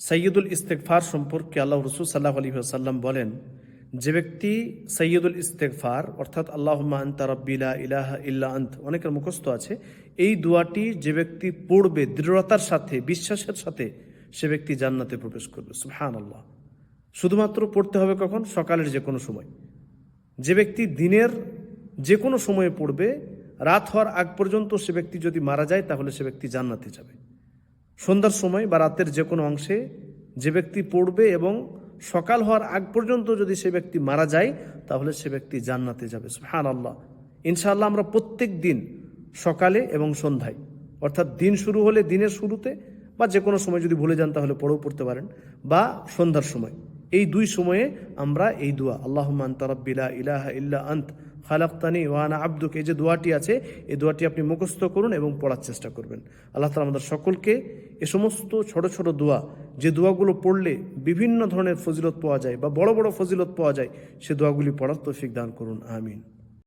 সৈয়দুল ইস্তেকফার সম্পর্কে আল্লাহ রসুল সাল্লাহ আলী সাল্লাম বলেন, যে ব্যক্তি সৈয়দুল ইস্তেকফার অর্থাৎ আল্লাহ আন্তা রব্বিলা ইলাহা ইল্লা আন্ত, অনেকের মুখস্থ আছে, এই দোয়াটি যে ব্যক্তি পড়বে দৃঢ়তার সাথে, বিশ্বাসের সাথে, সে ব্যক্তি জান্নাতে প্রবেশ করবে। সুহান আল্লাহ শুধুমাত্র পড়তে হবে কখন? সকালের যে কোনো সময়। যে ব্যক্তি দিনের যে কোনো সময়ে পড়বে, রাত হওয়ার আগ পর্যন্ত সে ব্যক্তি যদি মারা যায়, তাহলে সে ব্যক্তি জান্নাতে যাবে। সন্ধ্যার সময় বা রাতের যে কোনো অংশে যে ব্যক্তি পড়বে এবং সকাল হওয়ার আগ পর্যন্ত যদি সে ব্যক্তি মারা যায়, তাহলে সে ব্যক্তি জান্নাতে যাবে। হ্যাঁ আল্লাহ ইনশাআল্লাহ আমরা প্রত্যেক দিন সকালে এবং সন্ধ্যায়, অর্থাৎ দিন শুরু হলে দিনের শুরুতে বা যে কোনো সময় যদি ভুলে যান তাহলে পড়েও পড়তে পারেন, বা সন্ধ্যার সময়। এই দুই সময়ে আমরা এই দোয়া আল্লাহ তারাব্বিলা ইলাহা ইল্লা আন্ত, খালাক্তানি ওয়ানা আব্দুক এই যে দোয়াটি আছে, এই দোয়াটি আপনি মুখস্থ করুন এবং পড়ার চেষ্টা করবেন। আল্লাহ তালা আমাদের সকলকে এ সমস্ত ছোট ছোট দোয়া, যে দোয়াগুলো পড়লে বিভিন্ন ধরনের ফজিলত পাওয়া যায় বা বড় বড় ফজিলত পাওয়া যায়, সে দোয়াগুলি পড়ার তৌফিক দান করুন। আমিন।